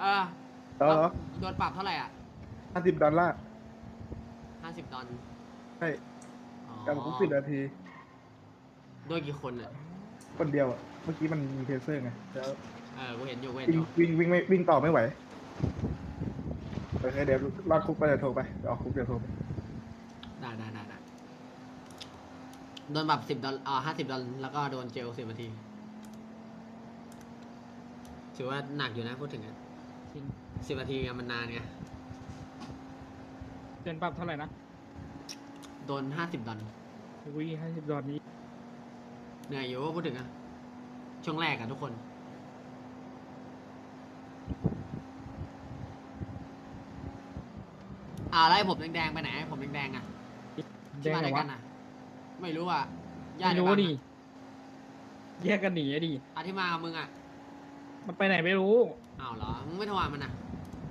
เออแล้วเหรอโดนปรับเท่าไหร่อะห้าสิบดอลลาร์ห้าสิบดอลใช่อ๋อจำคุกสิบนาที โดนกี่คนอะคนเดียวอะเมื่อกี้มันมีเทเซอร์ไงแล้วเออกูเห็นอยู่กูเห็นวิ่องยู่ วิ่งวิ่งไม่วิ่งต่อไม่ไหวโอเคเดี๋ยวรอดคุกไปเดี๋ยวโทรไปเดี๋ยวออกคุกเดี๋ยวโทรไปได้ได้ได้ได้โดนปรับสิบดอลอ่าห้าสิบดอลแล้วก็โดนเจลสิบนาที ถือว่าหนักอยู่นะพูดถึงอะ จริงสิบนาทีไงมันนานไงเดือนปรับเท่าไหร่นะโดนห้าสิบดอลวิห้าสิบดอลนี้เหนื่อยอยู่พูดถึงอะช่วงแรกอะทุกคน อ่าแล้วไอ้ผมแดงๆไปไหนไอ้ผมแดงๆอะแยที่กมากัด้นวยวะกันอะไม่รู้อะญาไม่ติรู้เยวกันดิอะแยกกันหนีอะดิอะที่มากับมึงอะ มันไปไหนไม่รู้ อ้าวเหรอ มึงไม่โทรหามันอะ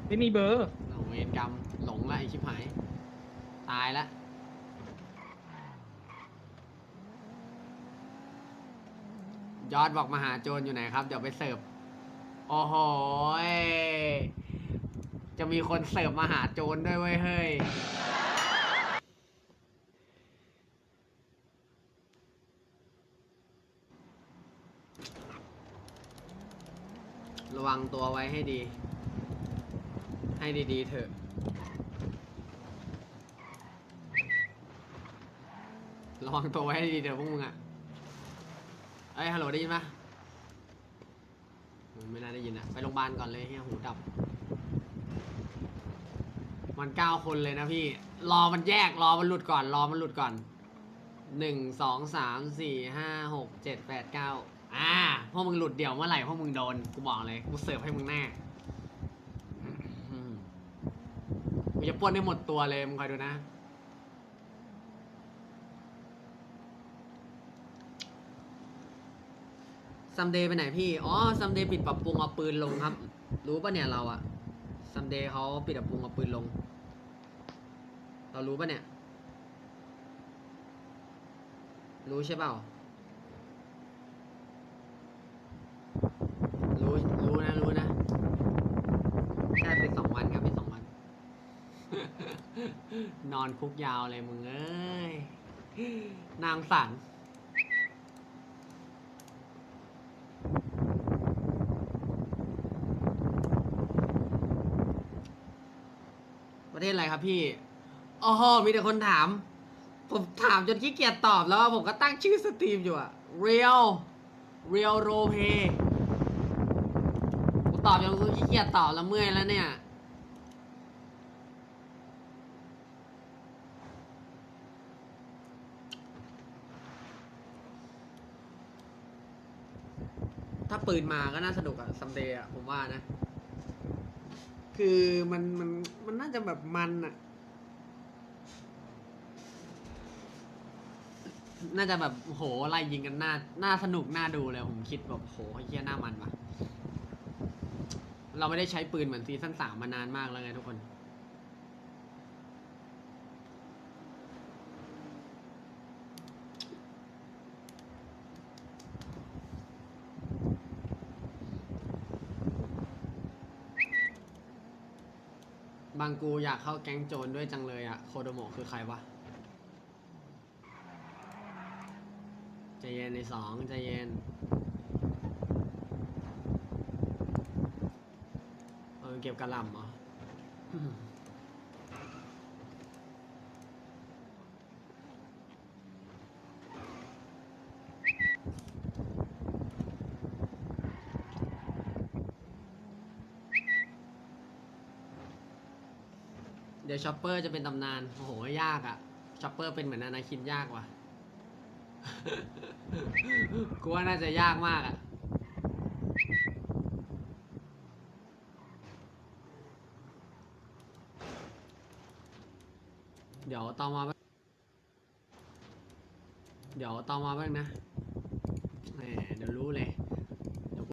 ไม่มีเบอร์ โอ้เวรกรรม หลงละไอชิบหาย ตายละ ยอดบอกมาหาโจรอยู่ไหนครับ เดี๋ยวไปเสิร์ฟ โอ้โหยจะมีคนเสิร์ฟมาหาโจรด้วยเว้ยเฮ้ย ระวังตัวไว้ให้ดี ให้ดีๆเถอะ ระวังตัวไว้ให้ดีเดี๋ยวพวกมึงอะเอ้ยฮัลโหลได้ยินปะอืมไม่น่าได้ยินอะไปโรงพยาบาลก่อนเลยเฮียหูดับ มันเก้าคนเลยนะพี่ รอมันแยกรอมันหลุดก่อน รอมันหลุดก่อนหนึ่งสองสามสี่ห้าหกเจ็ดแปดเก้า อ่าพวกมึงหลุดเดี่ยวเมื่อไหร่พวกมึงโดน กูบอกเลย กูเสิร์ฟให้มึงแน่กูจะปล้นให้หมดตัวเลย มึงคอยดูนะ ซัมเดย์ไปไหนพี่ อ๋อ ซัมเดย์ปิดปรับปรุงเอาปืนลงครับ รู้ปะเนี่ยเราอะซัมเดย์เขาปิดปรับปรุงเอาปืนลง เรารู้ปะเนี่ย รู้ใช่เปล่า รู้ รู้นะ รู้นะ แค่เป็นสองวันครับเป็นสองวัน นอนคุกยาวเลยมึงเอ้ย นางสันประเทศอะไรครับพี่อ๋อมีแต่คนถาม ผมถามจนขี้เกียจตอบแล้ว ผมก็ตั้งชื่อสตรีมอยู่อะ Real Real Role Play ตอบจนกูขี้เกียจตอบแล้วเมื่อยแล้วเนี่ย ถ้าปืนมาก็น่าสนุกอะซัมเดย์อะผมว่านะ คือมันมันมันน่าจะแบบมันอะน่าจะแบบโหไล่ยิงกันน่าน่าสนุกน่าดูเลยผมคิดแบบโหไอ้เหี้ยหน้ามันวะ เราไม่ได้ใช้ปืนเหมือนซีซั่นสามมานานมากแล้วไงทุกคน บางกูอยากเข้าแก๊งโจรด้วยจังเลยอะโคโดโมะคือใครวะใจเย็นในสองใจเย็น เออเก็บกระลำเหรอเดี๋ยวช็อปเปอร์จะเป็นตำนาน โอ้โห ยากอะช็อปเปอร์เป็นเหมือนอนาคินยากว่ะ กูว่าน่าจะยากมากอะ เดี๋ยวตอมาเดี๋ยวตอมาบ้างนะแหมเดี๋ยวรู้เลย